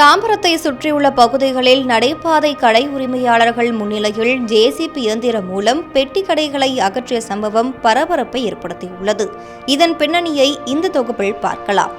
தாம்பரத்தை சுற்றியுள்ள பகுதிகளில் நடைபாதை கடை உரிமையாளர்கள் முன்னிலையில் ஜேசிபி இயந்திரம் மூலம் பெட்டி கடைகளை அகற்றிய சம்பவம் பரபரப்பை ஏற்படுத்தியுள்ளது இதன் பின்னணியை இந்த தொகுப்பில் பார்க்கலாம்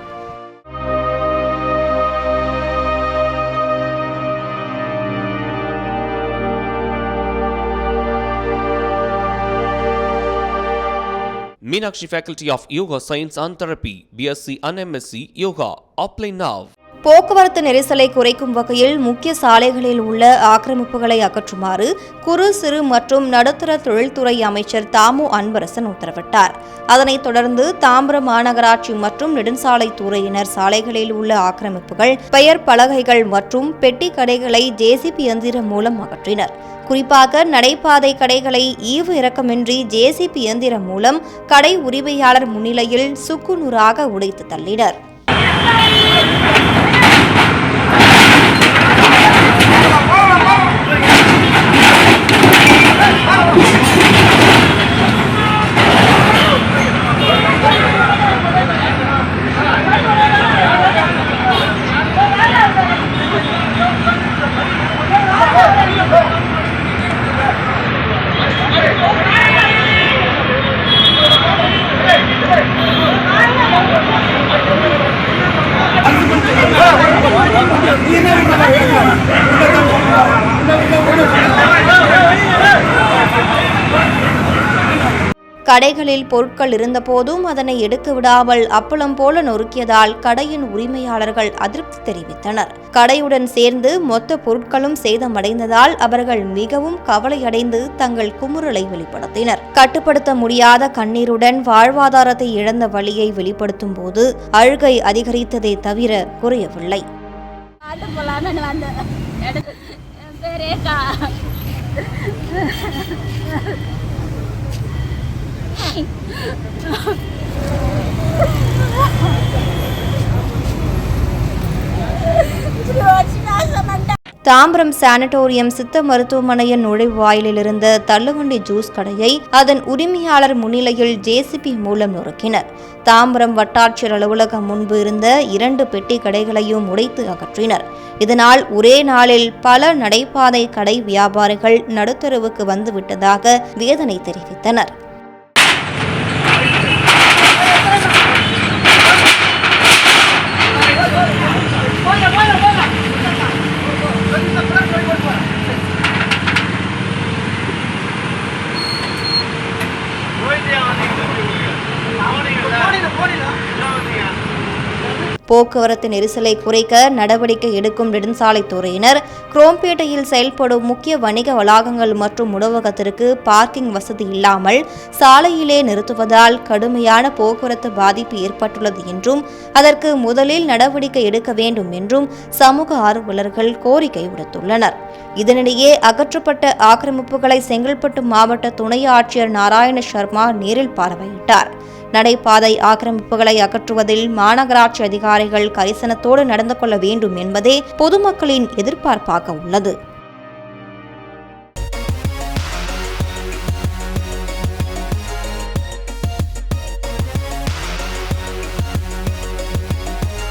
Meenakshi Faculty of Yoga Science and Therapy, BSc and MSc Yoga. Apply now. போக்குவரத்து நெரிசலை குறைக்கும் வகையில் முக்கிய சாலைகளில் உள்ள ஆக்கிரமிப்புகளை அகற்றுமாறு குறு சிறு மற்றும் நடுத்தர தொழில்துறை அமைச்சர் தாமு அன்பரசன் உத்தரவிட்டார். அதனைத் தொடர்ந்து தாம்பரம் மாநகராட்சி மற்றும் நெடுஞ்சாலைத்துறையினர் சாலைகளில் உள்ள ஆக்கிரமிப்புகள் பெயர் பலகைகள் மற்றும் பெட்டி கடைகளை ஜேசிபி இயந்திரம் மூலம் அகற்றினர். குறிப்பாக நடைபாதை கடைகளை ஈவு இறக்கமின்றி ஜேசிபி இயந்திரம் மூலம் கடை உரிமையாளர் முன்னிலையில் சுக்குநூறாக உடைத்து தள்ளினர். Thank you. கடைகளில் பொருட்கள் இருந்தபோதும் அதனை எடுக்க விடாமல் அப்பளம் போல நொறுக்கியதால் கடையின் உரிமையாளர்கள் அதிருப்தி தெரிவித்தனர். கடையுடன் சேர்ந்து மொத்த பொருட்களும் சேதமடைந்ததால் அவர்கள் மிகவும் கவலையடைந்து தங்கள் குமுறலை வெளிப்படுத்தினர். கட்டுப்படுத்த முடியாத கண்ணீருடன் வாழ்வாதாரத்தை இழந்த வழியை வெளிப்படுத்தும் போது அழுகை அதிகரித்ததே தவிர குறையவில்லை. ஆட்டு போலான்னு வந்தேன் என் பேர் ஏக்கா இப்படி தாம்பரம் சானிட்டோரியம் சித்த மருத்துவமனையின் நுழைவாயிலில் இருந்த தள்ளுவண்டி ஜூஸ் கடையை அதன் உரிமையாளர் முன்னிலையில் ஜேசிபி மூலம் நொறுக்கினர் தாம்பரம் வட்டாட்சியர் அலுவலகம் முன்பு இருந்த இரண்டு பெட்டி கடைகளையும் உடைத்து அகற்றினர். இதனால் ஒரே நாளில் பல நடைபாதை கடை வியாபாரிகள் நடுத்தருவுக்கு வந்துவிட்டதாக வேதனை தெரிவித்தனர். போக்குவரத்து நெரிசலை குறைக்க நடவடிக்கை எடுக்கும் நெடுஞ்சாலைத்துறையினர். குரோம்பேட்டையில் செயல்படும் முக்கிய வணிக வளாகங்கள் மற்றும் உணவகத்திற்கு பார்க்கிங் வசதி இல்லாமல் சாலையிலே நிறுத்துவதால் கடுமையான போக்குவரத்து பாதிப்பு ஏற்பட்டுள்ளது என்றும் அதற்கு முதலில் நடவடிக்கை எடுக்க வேண்டும் என்றும் சமூக ஆர்வலர்கள் கோரிக்கை விடுத்துள்ளனர். இதனிடையே அகற்றப்பட்ட ஆக்கிரமிப்புகளை செங்கல்பட்டு மாவட்ட துணை ஆட்சியர் நாராயண சர்மா நேரில் பார்வையிட்டார். நடைபாதை ஆக்கிரமிப்புகளை அகற்றுவதில் மாநகராட்சி அதிகாரிகள் கரிசனத்தோடு நடந்து கொள்ள வேண்டும் என்பதே பொதுமக்களின் எதிர்பார்ப்பாக உள்ளது.